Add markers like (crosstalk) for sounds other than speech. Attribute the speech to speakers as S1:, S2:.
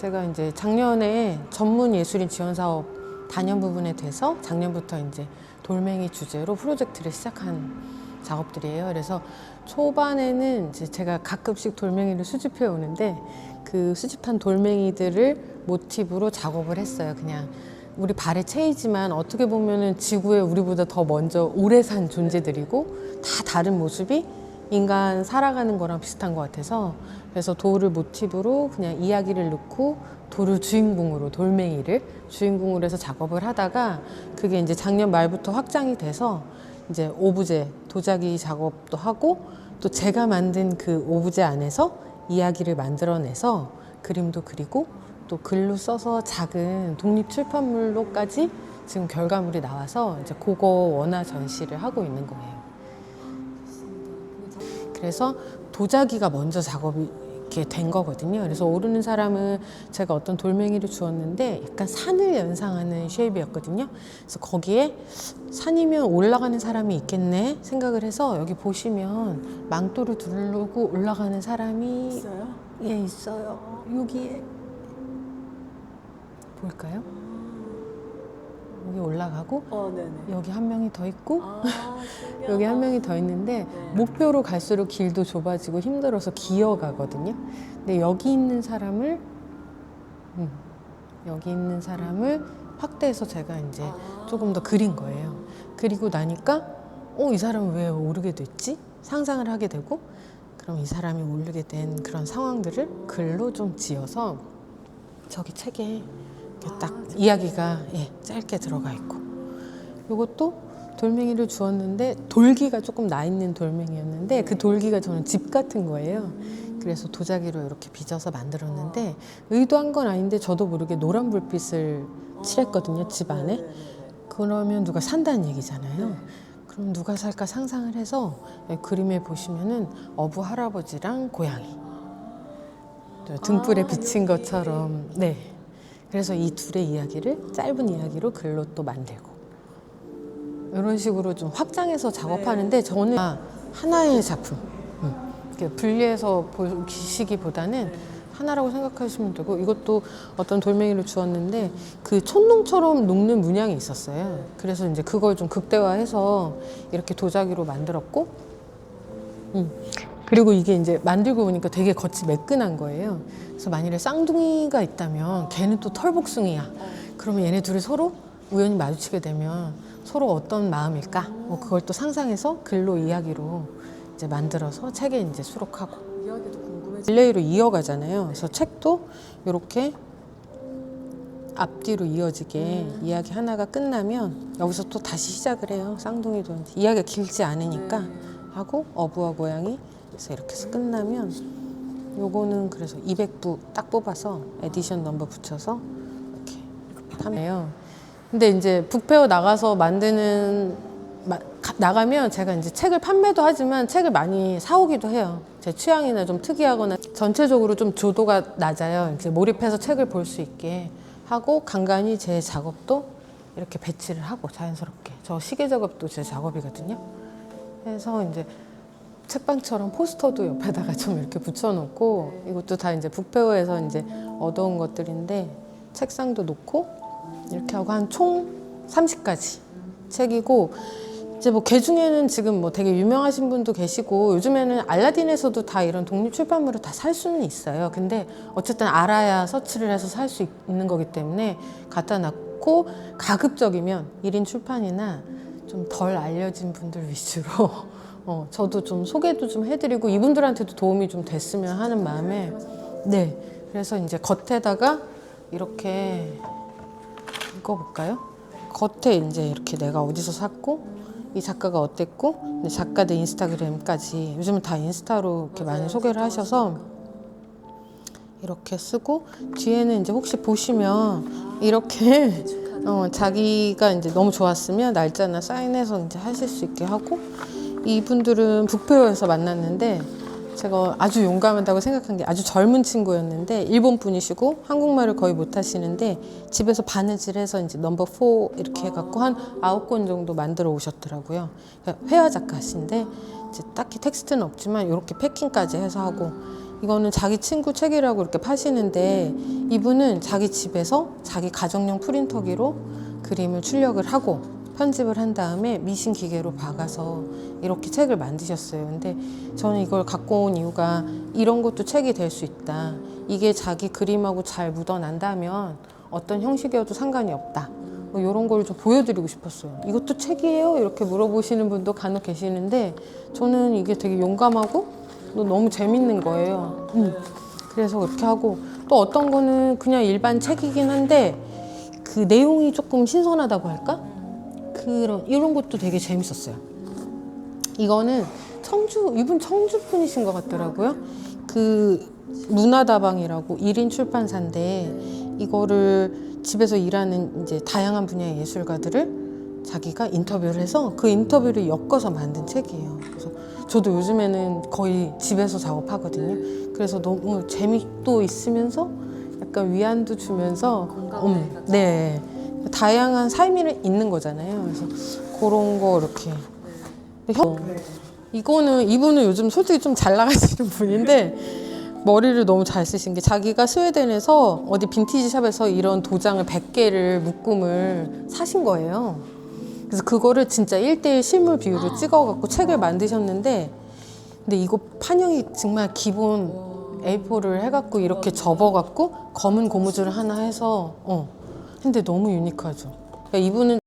S1: 제가 이제 작년에 전문 예술인 지원 사업 단연 부분에 돼서 작년부터 이제 돌멩이 주제로 프로젝트를 시작한 작업들이에요. 그래서 초반에는 제가 가끔씩 돌멩이를 수집해 오는데 그 수집한 돌멩이들을 모티브로 작업을 했어요. 그냥 우리 발의 체이지만 어떻게 보면은 지구에 우리보다 더 먼저 오래 산 존재들이고 다 다른 모습이 인간 살아가는 거랑 비슷한 것 같아서 그래서 돌을 모티브로 그냥 이야기를 넣고 돌을 (laughs) 주인공으로 돌멩이를 주인공으로 해서 작업을 하다가 그게 이제 작년 말부터 확장이 돼서 이제 오브제 도자기 작업도 하고 또 제가 만든 그 오브제 안에서 이야기를 만들어내서 그림도 그리고 또 글로 써서 작은 독립 출판물로까지 지금 결과물이 나와서 이제 그거 원화 전시를 하고 있는 거예요. 그래서 도자기가 먼저 작업이 이렇게 된 거거든요. 그래서 오르는 사람은 제가 어떤 돌멩이를 주었는데 약간 산을 연상하는 쉐입이었거든요. 그래서 거기에 산이면 올라가는 사람이 있겠네 생각을 해서 여기 보시면 망토를 두르고 올라가는 사람이
S2: 있어요?
S1: 예 있어요. 여기에 보일까요? 여기 올라가고
S2: 어.
S1: 여기 한 명이 더 있고
S2: 아. (laughs)
S1: 여기 한 명이 더 있는데
S2: 네.
S1: 목표로 갈수록 길도 좁아지고 힘들어서 기어가거든요. 근데 여기 있는 사람을 음, 여기 있는 사람을 확대해서 제가 이제
S2: 아.
S1: 조금 더 그린 거예요. 그리고 나니까 어, 이 사람은 왜 오르게 됐지? 상상을 하게 되고 그럼 이 사람이 오르게 된 그런 상황들을 글로 좀 지어서 저기 책에 이렇게 딱 이야기가 예, 짧게 들어가 있고 이것도 돌멩이를 주었는데 돌기가 조금 나 있는 돌멩이였는데 그 돌기가 저는 집 같은 거예요. 그래서 도자기로 이렇게 빚어서 만들었는데 의도한 건 아닌데 저도 모르게 노란 불빛을 칠했거든요 집 안에. 그러면 누가 산다는 얘기잖아요. 그럼 누가 살까 상상을 해서 여기 그림에 보시면은 어부 할아버지랑 고양이 또 등불에
S2: 아,
S1: 비친. 것처럼 네. 그래서 이 둘의 이야기를 짧은 이야기로 글로 또 만들고. 이런 식으로 좀 확장해서 작업하는데 저는 아, 하나의 작품. 음, 이렇게 분리해서 보시기보다는 하나라고 생각하시면 되고 이것도 어떤 돌멩이를 주었는데 그 촛농처럼 녹는 문양이 있었어요. 그래서 이제 그걸 좀 극대화해서 이렇게 도자기로 만들었고, 음. 그리고 이게 이제 만들고 보니까 되게 겉이 매끈한 거예요. 그래서 만일에 쌍둥이가 있다면 걔는 또 털복숭이야. 그러면 얘네 둘이 서로 우연히 마주치게 되면 서로 어떤 마음일까? 뭐 그걸 또 상상해서 글로 이야기로 이제 만들어서 책에 이제 수록하고.
S2: 이야기도 궁금해지.
S1: 릴레이로 이어가잖아요. 그래서 책도 이렇게 앞뒤로 이어지게 이야기 하나가 끝나면 여기서 또 다시 시작을 해요. 쌍둥이도 이야기가 길지 않으니까
S2: 네.
S1: 하고 어부와 고양이 그래서 이렇게 해서 끝나면 요거는 그래서 200부 딱 뽑아서 에디션 넘버 붙여서 이렇게 판매요. 근데 이제 북페어 나가서 만드는 나가면 제가 이제 책을 판매도 하지만 책을 많이 사오기도 해요. 제 취향이나 좀 특이하거나 전체적으로 좀 조도가 낮아요. 이제 몰입해서 책을 볼 수 있게 하고 간간히 제 작업도 이렇게 배치를 하고 자연스럽게 저 시계 작업도 제 작업이거든요. 그래서 이제 책방처럼 포스터도 옆에다가 좀 이렇게 붙여놓고 이것도 다 이제 북페어에서 이제 얻어온 것들인데 책상도 놓고 이렇게 하고 한 총 30가지 책이고 이제 뭐 개 중에는 지금 뭐 되게 유명하신 분도 계시고 요즘에는 알라딘에서도 다 이런 독립 출판물을 다 살 수는 있어요. 근데 어쨌든 알아야 서치를 해서 살 수 있는 거기 때문에 갖다 놨고 가급적이면 1인 출판이나 좀 덜 알려진 분들 위주로. (laughs) 어, 저도 좀 소개도 좀 해드리고 이분들한테도 도움이 좀 됐으면 하는 마음에. 네. 그래서 이제 겉에다가 이렇게 읽어볼까요? 겉에 이제 이렇게 내가 어디서 샀고 이 작가가 어땠고 작가들 인스타그램까지 요즘은 다 인스타로 이렇게 많이 소개를 하셔서 이렇게 쓰고 뒤에는 이제 혹시 보시면 이렇게 (laughs) 어, 자기가 이제 너무 좋았으면 날짜나 사인해서 이제 하실 수 있게 하고 이분들은 북페어에서 만났는데 제가 아주 용감하다고 생각한 게 아주 젊은 친구였는데 일본 분이시고 한국말을 거의 못 하시는데 집에서 바느질해서 이제 넘버 4 이렇게 해갖고 한 아홉 권 정도 만들어 오셨더라고요. 그러니까 회화 작가신데 이제 딱히 텍스트는 없지만 이렇게 패킹까지 해서 하고 이거는 자기 친구 책이라고 이렇게 파시는데 이분은 자기 집에서 자기 가정용 프린터기로 그림을 출력을 하고 편집을 한 다음에 미신 기계로 박아서 이렇게 책을 만드셨어요. 근데 저는 이걸 갖고 온 이유가 이런 것도 책이 될 수 있다. 이게 자기 그림하고 잘 묻어난다면 어떤 형식이어도 상관이 없다. 뭐 이런 걸 좀 보여드리고 싶었어요. 이것도 책이에요? 이렇게 물어보시는 분도 간혹 계시는데 저는 이게 되게 용감하고 또 너무 재밌는 거예요. 음. 그래서 그렇게 하고 또 어떤 거는 그냥 일반 책이긴 한데 그 내용이 조금 신선하다고 할까? 그런 이런 것도 되게 재밌었어요. 이거는 청주 이분 청주 분이신 것 같더라고요. 그 문화다방이라고 1인 출판사인데 이거를 집에서 일하는 이제 다양한 분야의 예술가들을 자기가 인터뷰를 해서 그 인터뷰를 엮어서 만든 책이에요. 그래서 저도 요즘에는 거의 집에서 작업하거든요. 그래서 너무 재미도 있으면서 약간 위안도 주면서 음. 네 다양한 삶이 있는 거잖아요. 그래서 그런 거 이렇게 형, 이거는 이분은 요즘 솔직히 좀 잘 나가시는 분인데 머리를 너무 잘 쓰신 게 자기가 스웨덴에서 어디 빈티지 샵에서 이런 도장을 100개를 묶음을 사신 거예요. 그래서 그거를 진짜 1대1 실물 비율로 찍어갖고 책을 만드셨는데 근데 이거 판형이 정말 기본 A4를 해갖고 이렇게 접어갖고 검은 고무줄 하나 해서 어 근데 너무 유니크하죠. 그러니까 이분은